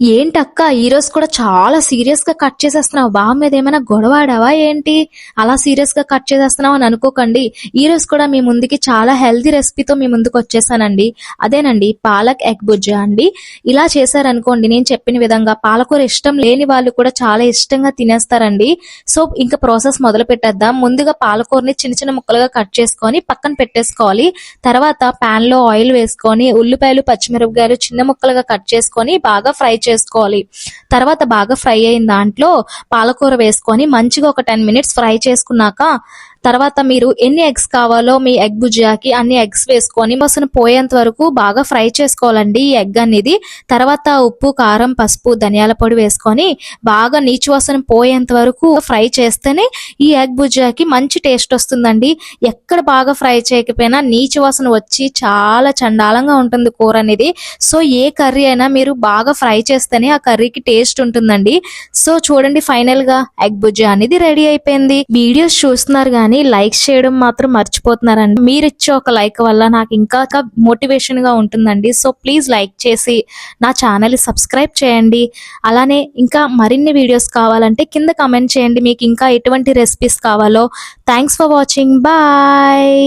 ఏంటక్క? ఈరోజు కూడా చాలా సీరియస్గా కట్ చేసేస్తున్నావు. బావ మీద ఏమైనా గొడవ ఆడావా ఏంటి? అలా సీరియస్గా కట్ చేసేస్తున్నావు అని అనుకోకండి. ఈరోజు కూడా మీ ముందుకి చాలా హెల్తీ రెసిపీతో మీ ముందుకు వచ్చేసానండి. అదేనండి పాలక్ ఎగ్ బుజ్జా అండి. ఇలా చేశారనుకోండి నేను చెప్పిన విధంగా పాలకూర ఇష్టం లేని వాళ్ళు కూడా చాలా ఇష్టంగా తినేస్తారండి. సో ఇంకా ప్రాసెస్ మొదలు పెట్టేద్దాం. ముందుగా పాలకూరని చిన్న చిన్న ముక్కలుగా కట్ చేసుకొని పక్కన పెట్టేసుకోవాలి. తర్వాత పాన్లో ఆయిల్ వేసుకొని ఉల్లిపాయలు పచ్చిమిరపకాయలు చిన్న ముక్కలుగా కట్ చేసుకొని బాగా ఫ్రై చేసుకోవాలి. తర్వాత బాగా ఫ్రై అయిన దాంట్లో పాలకూర వేసుకొని మంచిగా ఒక టెన్ మినిట్స్ ఫ్రై చేసుకున్నాక తర్వాత మీరు ఎన్ని ఎగ్స్ కావాలో మీ ఎగ్ భుజియాకి అన్ని ఎగ్స్ వేసుకొని వాసన పోయేంత వరకు బాగా ఫ్రై చేసుకోవాలండి ఈ ఎగ్ అనేది. తర్వాత ఉప్పు కారం పసుపు ధనియాల పొడి వేసుకొని బాగా నీచు వాసన పోయేంత వరకు ఫ్రై చేస్తేనే ఈ ఎగ్ భుజియాకి మంచి టేస్ట్ వస్తుందండి. ఎక్కడ బాగా ఫ్రై చేయకపోయినా నీచు వాసన వచ్చి చాలా చండాలంగా ఉంటుంది కూర అనేది. సో ఏ కర్రీ అయినా మీరు బాగా ఫ్రై చేస్తేనే ఆ కర్రీకి టేస్ట్ ఉంటుందండి. సో చూడండి ఫైనల్గా ఎగ్ భుజియా అనేది రెడీ అయిపోయింది. వీడియోస్ చూస్తున్నారు కానీ లైక్ చేయడం మాత్రం మర్చిపోతున్నారండి. మీరు ఇచ్చే ఒక లైక్ వల్ల నాకు ఇంకా మోటివేషన్గా ఉంటుందండి. సో ప్లీజ్ లైక్ చేసి నా ఛానల్ సబ్స్క్రైబ్ చేయండి. అలానే ఇంకా మరిన్ని వీడియోస్ కావాలంటే కింద కమెంట్ చేయండి. మీకు ఇంకా ఎటువంటి రెసిపీస్ కావాలో. Thanks for watching. బాయ్.